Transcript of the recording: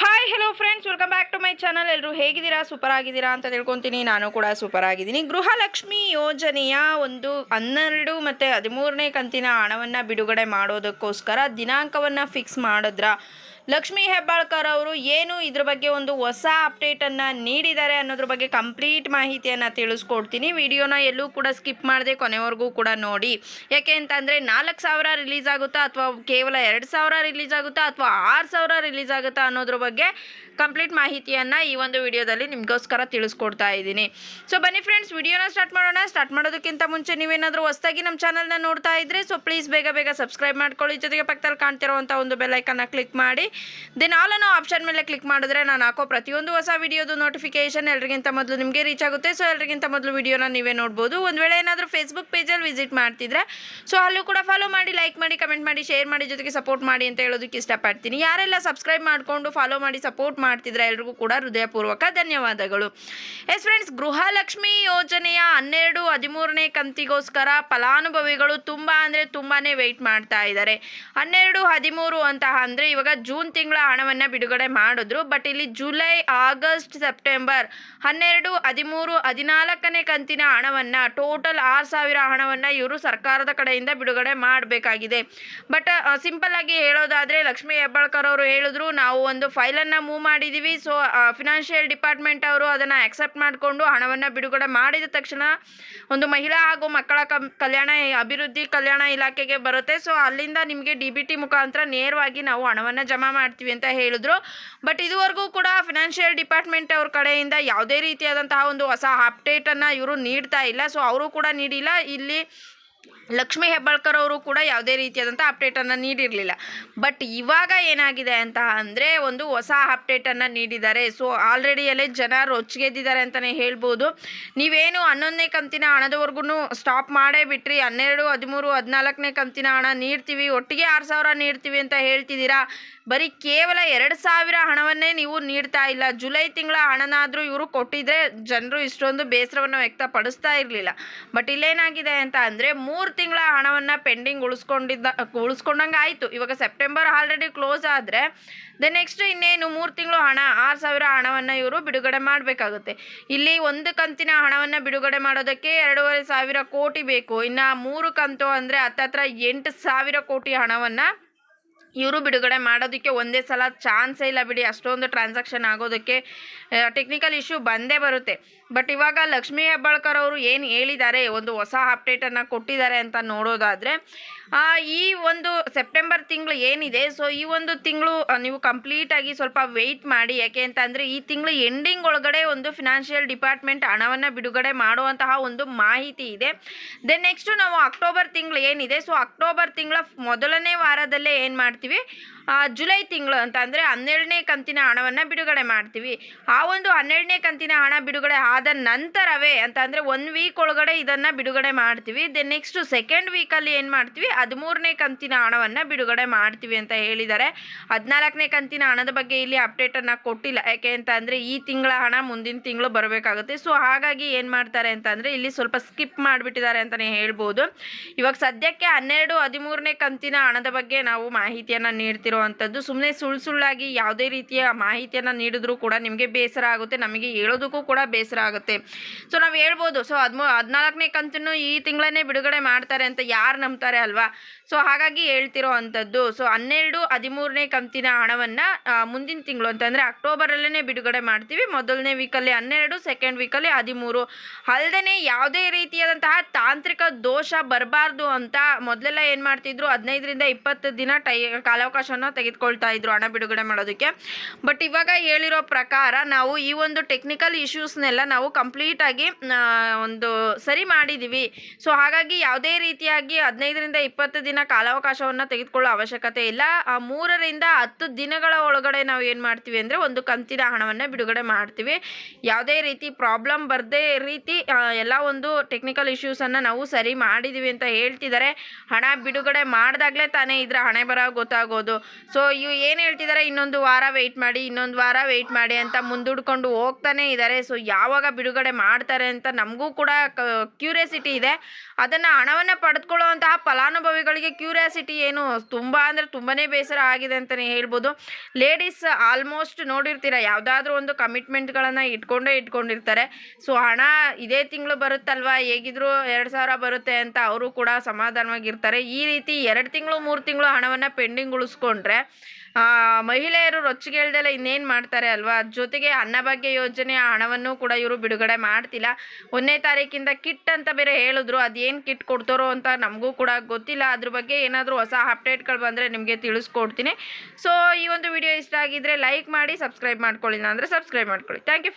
Hi hello friends welcome back to my channel ಎಲ್ಲರೂ ಹೇಗಿದ್ದೀರಾ? Super ಆಗಿದ್ದೀರಾ ಅಂತ ತಿಳ್ಕೊತೀನಿ. ನಾನು ಕೂಡ ಸೂಪರ್ ಆಗಿದ್ದೀನಿ. ಗೃಹಲಕ್ಷ್ಮಿ ಯೋಜನೆಯ ಒಂದು ಹನ್ನೆರಡು ಮತ್ತು ಹದಿಮೂರನೇ ಕಂತಿನ ಹಣವನ್ನು ಬಿಡುಗಡೆ ಮಾಡೋದಕ್ಕೋಸ್ಕರ ದಿನಾಂಕವನ್ನು ಫಿಕ್ಸ್ ಮಾಡಿದ್ರ? ಲಕ್ಷ್ಮೀ ಹೆಬ್ಬಾಳ್ಕರ್ ಅವರು ಏನು ಇದ್ರ ಬಗ್ಗೆ ಒಂದು ಹೊಸ ಅಪ್ಡೇಟನ್ನು ನೀಡಿದ್ದಾರೆ ಅನ್ನೋದ್ರ ಬಗ್ಗೆ ಕಂಪ್ಲೀಟ್ ಮಾಹಿತಿಯನ್ನು ತಿಳಿಸ್ಕೊಡ್ತೀನಿ. ವಿಡಿಯೋನ ಎಲ್ಲೂ ಕೂಡ ಸ್ಕಿಪ್ ಮಾಡದೆ ಕೊನೆವರೆಗೂ ಕೂಡ ನೋಡಿ. ಯಾಕೆ ಅಂತಂದರೆ ನಾಲ್ಕು ಸಾವಿರ ರಿಲೀಸ್ ಆಗುತ್ತಾ ಅಥವಾ ಕೇವಲ ಎರಡು ಸಾವಿರ ರಿಲೀಸ್ ಆಗುತ್ತಾ ಅಥವಾ ಆರು ಸಾವಿರ ರಿಲೀಸ್ ಆಗುತ್ತಾ ಅನ್ನೋದ್ರ ಬಗ್ಗೆ ಕಂಪ್ಲೀಟ್ ಮಾಹಿತಿಯನ್ನು ಈ ಒಂದು ವಿಡಿಯೋದಲ್ಲಿ ನಿಮಗೋಸ್ಕರ ತಿಳಿಸ್ಕೊಡ್ತಾ ಇದ್ದೀನಿ. ಸೊ ಬನ್ನಿ ಫ್ರೆಂಡ್ಸ್ ವಿಡಿಯೋನ ಸ್ಟಾರ್ಟ್ ಮಾಡೋಣ. ಸ್ಟಾರ್ಟ್ ಮಾಡೋದಕ್ಕಿಂತ ಮುಂಚೆ ನೀವೇನಾದರೂ ಹೊಸದಾಗಿ ನಮ್ಮ ಚಾನಲ್ನ ನೋಡ್ತಾ ಇದ್ರೆ ಸೊ ಪ್ಲೀಸ್ ಬೇಗ ಬೇಗ ಸಬ್ಸ್ಕ್ರೈಬ್ ಮಾಡ್ಕೊಳ್ಳಿ. ಜೊತೆಗೆ ಪಕ್ಕದಲ್ಲಿ ಕಾಣ್ತಿರುವಂಥ ಒಂದು ಬೆಲ್ಲೈಕನ್ನ ಕ್ಲಿಕ್ ಮಾಡಿ. ದೆನ್ ಆಲ್ ಅನ್ನೋ ಆಪ್ಷನ್ ಮೇಲೆ ಕ್ಲಿಕ್ ಮಾಡಿದ್ರೆ ನಾನು ಹಾಕೋ ಪ್ರತಿಯೊಂದು ಹೊಸ ವಿಡಿಯೋದು ನೋಟಿಫಿಕೇಶನ್ ಎಲ್ರಿಗಿಂತ ಮೊದಲು ನಿಮಗೆ ರೀಚ್ ಆಗುತ್ತೆ. ಸೊ ಎಲ್ರಿಗಿಂತ ಮೊದಲು ವಿಡಿಯೋನ ನೀವೇ ನೋಡ್ಬೋದು. ಒಂದು ವೇಳೆ ಏನಾದರೂ ಫೇಸ್ಬುಕ್ ಪೇಜಲ್ಲಿ ವಿಸಿಟ್ ಮಾಡ್ತಿದ್ರೆ ಸೊ ಅಲ್ಲೂ ಕೂಡ ಫಾಲೋ ಮಾಡಿ ಲೈಕ್ ಮಾಡಿ ಕಮೆಂಟ್ ಮಾಡಿ ಶೇರ್ ಮಾಡಿ, ಜೊತೆಗೆ ಸಪೋರ್ಟ್ ಮಾಡಿ ಅಂತ ಹೇಳೋದಕ್ಕೆ ಇಷ್ಟಪಡ್ತೀನಿ. ಯಾರೆಲ್ಲ ಸಬ್ಸ್ಕ್ರೈಬ್ ಮಾಡಿಕೊಂಡು ಫಾಲೋ ಮಾಡಿ ಸಪೋರ್ಟ್ ಮಾಡ್ತಿದ್ರೆ ಎಲ್ರಿಗೂ ಕೂಡ ಹೃದಯಪೂರ್ವಕ ಧನ್ಯವಾದಗಳು. ಎಸ್ ಫ್ರೆಂಡ್ಸ್ ಗೃಹಲಕ್ಷ್ಮಿ ಯೋಜನೆಯ ಹನ್ನೆರಡು, ಹದಿಮೂರನೇ ಕಂತಿಗೋಸ್ಕರ ಫಲಾನುಭವಿಗಳು ತುಂಬ ಅಂದರೆ ತುಂಬಾ ವೆಯ್ಟ್ ಮಾಡ್ತಾ ಇದ್ದಾರೆ. ಹನ್ನೆರಡು, ಹದಿಮೂರು ಅಂತ ಅಂದರೆ ಇವಾಗ ಜೂನ್ ತಿಂಗಳ ಹಣವನ್ನು ಬಿಡುಗಡೆ ಮಾಡಿದ್ರು. ಬಟ್ ಇಲ್ಲಿ ಜುಲೈ, ಆಗಸ್ಟ್, ಸೆಪ್ಟೆಂಬರ್ ಹನ್ನೆರಡು, ಹದಿಮೂರು, ಹದಿನಾಲ್ಕನೇ ಕಂತಿನ ಹಣವನ್ನು, ಟೋಟಲ್ ಆರು ಸಾವಿರ ಹಣವನ್ನು ಇವರು ಸರ್ಕಾರದ ಕಡೆಯಿಂದ ಬಿಡುಗಡೆ ಮಾಡಬೇಕಾಗಿದೆ. ಬಟ್ ಸಿಂಪಲ್ ಆಗಿ ಹೇಳೋದಾದರೆ ಲಕ್ಷ್ಮೀ ಹೆಬ್ಬಾಳ್ಕರ್ ಅವರು ಹೇಳಿದ್ರು, ನಾವು ಒಂದು ಫೈಲನ್ನು ಮೂವ್ ಮಾಡಿದ್ದೀವಿ ಸೊ ಫಿನಾನ್ಷಿಯಲ್ ಡಿಪಾರ್ಟ್ಮೆಂಟ್ ಅವರು ಅದನ್ನು ಅಕ್ಸೆಪ್ಟ್ ಮಾಡಿಕೊಂಡು ಹಣವನ್ನು ಬಿಡುಗಡೆ ಮಾಡಿದ ತಕ್ಷಣ ಒಂದು ಮಹಿಳಾ ಹಾಗೂ ಮಕ್ಕಳ ಕಲ್ಯಾಣ ಅಭಿವೃದ್ಧಿ ಕಲ್ಯಾಣ ಇಲಾಖೆಗೆ ಬರುತ್ತೆ. ಸೊ, ಅಲ್ಲಿಂದ ನಿಮಗೆ ಡಿ ಬಿ ಟಿ ಮುಖಾಂತರ ನೇರವಾಗಿ ನಾವು ಹಣವನ್ನು ಜಮಾ ಮಾಡ್ತೀವಿ ಅಂತ ಹೇಳಿದ್ರು. ಬಟ್ ಇದುವರೆಗೂ ಕೂಡ ಫಿನಾನ್ಷಿಯಲ್ ಡಿಪಾರ್ಟ್ಮೆಂಟ್ ಅವ್ರ ಕಡೆಯಿಂದ ಯಾವುದೇ ರೀತಿಯಾದಂತಹ ಒಂದು ಹೊಸ ಅಪ್ಡೇಟನ್ನು ಇವರು ನೀಡ್ತಾ ಇಲ್ಲ. ಸೊ ಅವರು ಕೂಡ ನೀಡಿಲ್ಲ. ಇಲ್ಲಿ ಲಕ್ಷ್ಮೀ ಹೆಬ್ಬಾಳ್ಕರ್ ಅವರು ಕೂಡ ಯಾವುದೇ ರೀತಿಯಾದಂಥ ಅಪ್ಡೇಟನ್ನು ನೀಡಿರಲಿಲ್ಲ. ಬಟ್ ಇವಾಗ ಏನಾಗಿದೆ ಅಂತ ಅಂದರೆ ಒಂದು ಹೊಸ ಅಪ್ಡೇಟನ್ನು ನೀಡಿದ್ದಾರೆ. ಸೊ ಆಲ್ರೆಡಿಯಲ್ಲೇ ಜನ ರೊಚ್ಚಿಗೆದ್ದಿದ್ದಾರೆ ಅಂತಲೇ ಹೇಳ್ಬೋದು. ನೀವೇನು ಹನ್ನೊಂದನೇ ಕಂತಿನ ಹಣದವರೆಗೂ ಸ್ಟಾಪ್ ಮಾಡೇ ಬಿಟ್ರಿ. ಹನ್ನೆರಡು, ಹದಿಮೂರು, ಹದಿನಾಲ್ಕನೇ ಕಂತಿನ ಹಣ ನೀಡ್ತೀವಿ. ಒಟ್ಟಿಗೆ ಆರು ಸಾವಿರ ನೀಡ್ತೀವಿ ಅಂತ ಹೇಳ್ತಿದ್ದೀರಾ? ಬರೀ ಕೇವಲ ಎರಡು ಸಾವಿರ ಹಣವನ್ನೇ ನೀವು ನೀಡ್ತಾ ಇಲ್ಲ. ಜುಲೈ ತಿಂಗಳ ಹಣನಾದರೂ ಇವರು ಕೊಟ್ಟಿದ್ರೆ ಜನರು ಇಷ್ಟೊಂದು ಬೇಸರವನ್ನು ವ್ಯಕ್ತಪಡಿಸ್ತಾ ಇರಲಿಲ್ಲ. ಬಟ್ ಇಲ್ಲೇನಾಗಿದೆ ಅಂತ ಅಂದರೆ ಮೂರು ತಿಂಗಳ ಹಣವನ್ನು ಪೆಂಡಿಂಗ್ ಉಳಿಸ್ಕೊಂಡಿದ್ದ, ಉಳಿಸ್ಕೊಂಡಂಗೆ ಆಯಿತು. ಇವಾಗ ಸೆಪ್ಟೆಂಬರ್ ಆಲ್ರೆಡಿ ಕ್ಲೋಸ್ ಆದರೆ ದೆನ್ ನೆಕ್ಸ್ಟ್ ಇನ್ನೇನು ಮೂರು ತಿಂಗಳು ಹಣ, ಆರು ಸಾವಿರ ಹಣವನ್ನು ಇವರು ಬಿಡುಗಡೆ ಮಾಡಬೇಕಾಗುತ್ತೆ. ಇಲ್ಲಿ ಒಂದು ಕಂತಿನ ಹಣವನ್ನು ಬಿಡುಗಡೆ ಮಾಡೋದಕ್ಕೆ ಎರಡೂವರೆ ಸಾವಿರ ಕೋಟಿ ಬೇಕು. ಇನ್ನು ಮೂರು ಕಂತು ಅಂದರೆ ಹತ್ತತ್ರ ಎಂಟು ಸಾವಿರ ಕೋಟಿ ಹಣವನ್ನು ಇವರು ಬಿಡುಗಡೆ ಮಾಡೋದಕ್ಕೆ ಒಂದೇ ಸಲ ಚಾನ್ಸೇ ಇಲ್ಲ ಬಿಡಿ. ಅಷ್ಟೊಂದು ಟ್ರಾನ್ಸಾಕ್ಷನ್ ಆಗೋದಕ್ಕೆ ಟೆಕ್ನಿಕಲ್ ಇಶ್ಯೂ ಬಂದೇ ಬರುತ್ತೆ. ಬಟ್ ಇವಾಗ ಲಕ್ಷ್ಮೀ ಹೆಬ್ಬಾಳ್ಕರ್ ಅವರು ಏನು ಹೇಳಿದ್ದಾರೆ, ಒಂದು ಹೊಸ ಅಪ್ಡೇಟನ್ನು ಕೊಟ್ಟಿದ್ದಾರೆ ಅಂತ ನೋಡೋದಾದರೆ ಈ ಒಂದು ಸೆಪ್ಟೆಂಬರ್ ತಿಂಗಳು ಏನಿದೆ ಸೊ ಈ ಒಂದು ತಿಂಗಳು ನೀವು ಕಂಪ್ಲೀಟಾಗಿ ಸ್ವಲ್ಪ ವೆಯ್ಟ್ ಮಾಡಿ. ಯಾಕೆ ಅಂತ ಅಂದರೆ, ಈ ತಿಂಗಳು ಎಂಡಿಂಗ್ ಒಳಗಡೆ ಒಂದು ಫಿನಾನ್ಷಿಯಲ್ ಡಿಪಾರ್ಟ್ಮೆಂಟ್ ಹಣವನ್ನು ಬಿಡುಗಡೆ ಮಾಡುವಂತಹ ಒಂದು ಮಾಹಿತಿ ಇದೆ. ದೆನ್ ನೆಕ್ಸ್ಟು ನಾವು ಅಕ್ಟೋಬರ್ ತಿಂಗಳು ಏನಿದೆ ಸೊ ಅಕ್ಟೋಬರ್ ತಿಂಗಳ ಮೊದಲನೇ ವಾರದಲ್ಲೇ ಏನು ಮಾಡ್ತೀವಿ? ಆ, ಜುಲೈ ತಿಂಗಳು ಅಂತ ಅಂದರೆ ಹನ್ನೆರಡನೇ ಕಂತಿನ ಹಣವನ್ನು ಬಿಡುಗಡೆ ಮಾಡ್ತೀವಿ. ಆ ಒಂದು ಹನ್ನೆರಡನೇ ಕಂತಿನ ಹಣ ಬಿಡುಗಡೆ ಆದ ನಂತರವೇ ಅಂತ ಅಂದರೆ ಒನ್ ವೀಕ್ ಒಳಗಡೆ ಇದನ್ನು ಬಿಡುಗಡೆ ಮಾಡ್ತೀವಿ. ದೆನ್ ನೆಕ್ಸ್ಟು ಸೆಕೆಂಡ್ ವೀಕಲ್ಲಿ ಏನು ಮಾಡ್ತೀವಿ? ಹದಿಮೂರನೇ ಕಂತಿನ ಹಣವನ್ನು ಬಿಡುಗಡೆ ಮಾಡ್ತೀವಿ ಅಂತ ಹೇಳಿದ್ದಾರೆ. ಹದಿನಾಲ್ಕನೇ ಕಂತಿನ ಹಣದ ಬಗ್ಗೆ ಇಲ್ಲಿ ಅಪ್ಡೇಟನ್ನು ಕೊಟ್ಟಿಲ್ಲ. ಯಾಕೆ ಅಂತ ಅಂದರೆ ಈ ತಿಂಗಳ ಹಣ ಮುಂದಿನ ತಿಂಗಳು ಬರಬೇಕಾಗುತ್ತೆ. ಸೊ ಹಾಗಾಗಿ ಏನು ಮಾಡ್ತಾರೆ ಅಂತ ಅಂದರೆ ಇಲ್ಲಿ ಸ್ವಲ್ಪ ಸ್ಕಿಪ್ ಮಾಡಿಬಿಟ್ಟಿದ್ದಾರೆ ಅಂತಲೇ ಹೇಳ್ಬೋದು. ಇವಾಗ ಸದ್ಯಕ್ಕೆ ಹನ್ನೆರಡು ಹದಿಮೂರನೇ ಕಂತಿನ ಹಣದ ಬಗ್ಗೆ ನಾವು ಮಾಹಿತಿಯನ್ನು ನೀಡ್ತಿರುವಂಥದ್ದು. ಸುಮ್ಮನೆ ಸುಳ್ಳು ಸುಳ್ಳಾಗಿ ಯಾವುದೇ ರೀತಿಯ ಮಾಹಿತಿಯನ್ನು ನೀಡಿದ್ರೂ ಕೂಡ ನಿಮಗೆ ಬೇಸರ ಆಗುತ್ತೆ, ನಮಗೆ ಹೇಳೋದಕ್ಕೂ ಕೂಡ ಬೇಸರ ಆಗುತ್ತೆ. ಸೊ ನಾವು ಹೇಳ್ಬೋದು. ಸೊ ಹದಿಮೂ ಹದಿನಾಲ್ಕನೇ ಕಂತನ್ನು ಈ ತಿಂಗಳನ್ನೇ ಬಿಡುಗಡೆ ಮಾಡ್ತಾರೆ ಅಂತ ಯಾರು ನಂಬ್ತಾರೆ ಅಲ್ವಾ? ಸೊ ಹಾಗಾಗಿ ಹೇಳ್ತಿರೋ ಅಂಥದ್ದು ಸೊ ಹನ್ನೆರಡು, ಹದಿಮೂರನೇ ಕಂತಿನ ಹಣವನ್ನು ಮುಂದಿನ ತಿಂಗಳು ಅಂತಂದರೆ ಅಕ್ಟೋಬರಲ್ಲೇ ಬಿಡುಗಡೆ ಮಾಡ್ತೀವಿ. ಮೊದಲನೇ ವೀಕಲ್ಲಿ ಹನ್ನೆರಡು, ಸೆಕೆಂಡ್ ವೀಕಲ್ಲಿ ಹದಿಮೂರು. ಅಲ್ಲದೆ ಯಾವುದೇ ರೀತಿಯಾದಂತಹ ತಾಂತ್ರಿಕ ದೋಷ ಬರಬಾರ್ದು ಅಂತ ಮೊದಲೆಲ್ಲ ಏನು ಮಾಡ್ತಿದ್ರು? ಹದಿನೈದರಿಂದ ಇಪ್ಪತ್ತು ದಿನ ಟೈ ಕಾಲಾವಕಾಶವನ್ನು ತೆಗೆದುಕೊಳ್ತಾ ಇದ್ರು ಹಣ ಬಿಡುಗಡೆ ಮಾಡೋದಕ್ಕೆ. ಬಟ್ ಇವಾಗ ಹೇಳಿರೋ ಪ್ರಕಾರ ನಾವು ಈ ಒಂದು ಟೆಕ್ನಿಕಲ್ ಇಶ್ಯೂಸ್ನೆಲ್ಲ ನಾವು ಕಂಪ್ಲೀಟಾಗಿ ಒಂದು ಸರಿ ಮಾಡಿದ್ದೀವಿ ಸೊ ಹಾಗಾಗಿ ಯಾವುದೇ ರೀತಿಯಾಗಿ ಹದಿನೈದರಿಂದ ಇಪ್ಪತ್ತು ದಿನ ಕಾಲಾವಕಾಶವನ್ನು ತೆಗೆದುಕೊಳ್ಳೋ ಅವಶ್ಯಕತೆ ಇಲ್ಲ. ಆ ಮೂರರಿಂದ ಹತ್ತು ದಿನಗಳ ಒಳಗಡೆ ನಾವು ಏನು ಮಾಡ್ತೀವಿ ಅಂದರೆ ಒಂದು ಕಂತಿನ ಹಣವನ್ನು ಬಿಡುಗಡೆ ಮಾಡ್ತೀವಿ. ಯಾವುದೇ ರೀತಿ ಪ್ರಾಬ್ಲಮ್ ಬರದೇ ರೀತಿ ಎಲ್ಲ ಒಂದು ಟೆಕ್ನಿಕಲ್ ಇಶ್ಯೂಸನ್ನು ನಾವು ಸರಿ ಮಾಡಿದ್ದೀವಿ ಅಂತ ಹೇಳ್ತಿದ್ದಾರೆ ಹಣ ಬಿಡುಗಡೆ ಮಾಡಿದಾಗಲೇ ತಾನೇ ಇದರ ಹಣೆ ಬರ ಗೊತ್ತಾಗೋದು ಸೊ ಇವು ಏನು ಹೇಳ್ತಿದ್ದಾರೆ ಇನ್ನೊಂದು ವಾರ ವೆಯ್ಟ್ ಮಾಡಿ, ಇನ್ನೊಂದು ವಾರ ವೆಯ್ಟ್ ಮಾಡಿ ಅಂತ ಮುಂದೂಡ್ಕೊಂಡು ಹೋಗ್ತಾನೆ ಇದ್ದಾರೆ ಸೊ ಯಾವಾಗ ಬಿಡುಗಡೆ ಮಾಡ್ತಾರೆ ಅಂತ ನಮಗೂ ಕೂಡ ಕ್ಯೂರಿಯಾಸಿಟಿ ಇದೆ. ಅದನ್ನು ಹಣವನ್ನು ಪಡೆದುಕೊಳ್ಳುವಂತಹ ಫಲಾನುಭವಿಗಳಿಗೆ ಕ್ಯೂರಿಯಾಸಿಟಿ ಏನು ತುಂಬ ಅಂದರೆ ತುಂಬಾ ಬೇಸರ ಆಗಿದೆ ಅಂತಲೇ ಹೇಳ್ಬೋದು. ಲೇಡೀಸ್ ಆಲ್ಮೋಸ್ಟ್ ನೋಡಿರ್ತೀರ, ಯಾವುದಾದ್ರೂ ಒಂದು ಕಮಿಟ್ಮೆಂಟ್ಗಳನ್ನು ಇಟ್ಕೊಂಡೇ ಇಟ್ಕೊಂಡಿರ್ತಾರೆ. ಸೊ ಹಣ ಇದೇ ತಿಂಗಳು ಬರುತ್ತಲ್ವಾ? ಹೇಗಿದ್ರು ಎರಡು ಸಾವಿರ ಬರುತ್ತೆ ಅಂತ ಅವರು ಕೂಡ ಸಮಾಧಾನವಾಗಿರ್ತಾರೆ. ಈ ರೀತಿ ಎರಡು ತಿಂಗಳು, ಮೂರು ತಿಂಗಳು ಹಣವನ್ನು ಪೆಂಡಿಂಗ್ ಉಳಿಸ್ಕೊಂಡ್ರೆ ಆ, ಮಹಿಳೆಯರು ರೊಚ್ಚಿಗೇಳ್ದೆಲ್ಲ ಇನ್ನೇನು ಮಾಡ್ತಾರೆ ಅಲ್ವಾ? ಜೊತೆಗೆ ಅನ್ನಭಾಗ್ಯ ಯೋಜನೆಯ ಹಣವನ್ನು ಕೂಡ ಇವರು ಬಿಡುಗಡೆ ಮಾಡ್ತಿಲ್ಲ. ಒಂದನೇ ತಾರೀಕಿಂದ ಕಿಟ್ ಅಂತ ಬೇರೆ ಹೇಳಿದ್ರು. ಅದೇನು ಕಿಟ್ ಕೊಡ್ತಾರೋ ಅಂತ ನಮಗೂ ಕೂಡ ಗೊತ್ತಿಲ್ಲ. ಅದ್ರ ಬಗ್ಗೆ ಏನಾದರೂ ಹೊಸ ಅಪ್ಡೇಟ್ಗಳು ಬಂದರೆ ನಿಮಗೆ ತಿಳಿಸ್ಕೊಡ್ತೀನಿ. ಸೊ ಈ ಒಂದು ವಿಡಿಯೋ ಇಷ್ಟ ಆಗಿದ್ದರೆ ಲೈಕ್ ಮಾಡಿ ಸಬ್ಸ್ಕ್ರೈಬ್ ಮಾಡ್ಕೊಳ್ಳಿ. ಅಂದರೆ ಸಬ್ಸ್ಕ್ರೈಬ್ ಮಾಡ್ಕೊಳ್ಳಿ. Thank you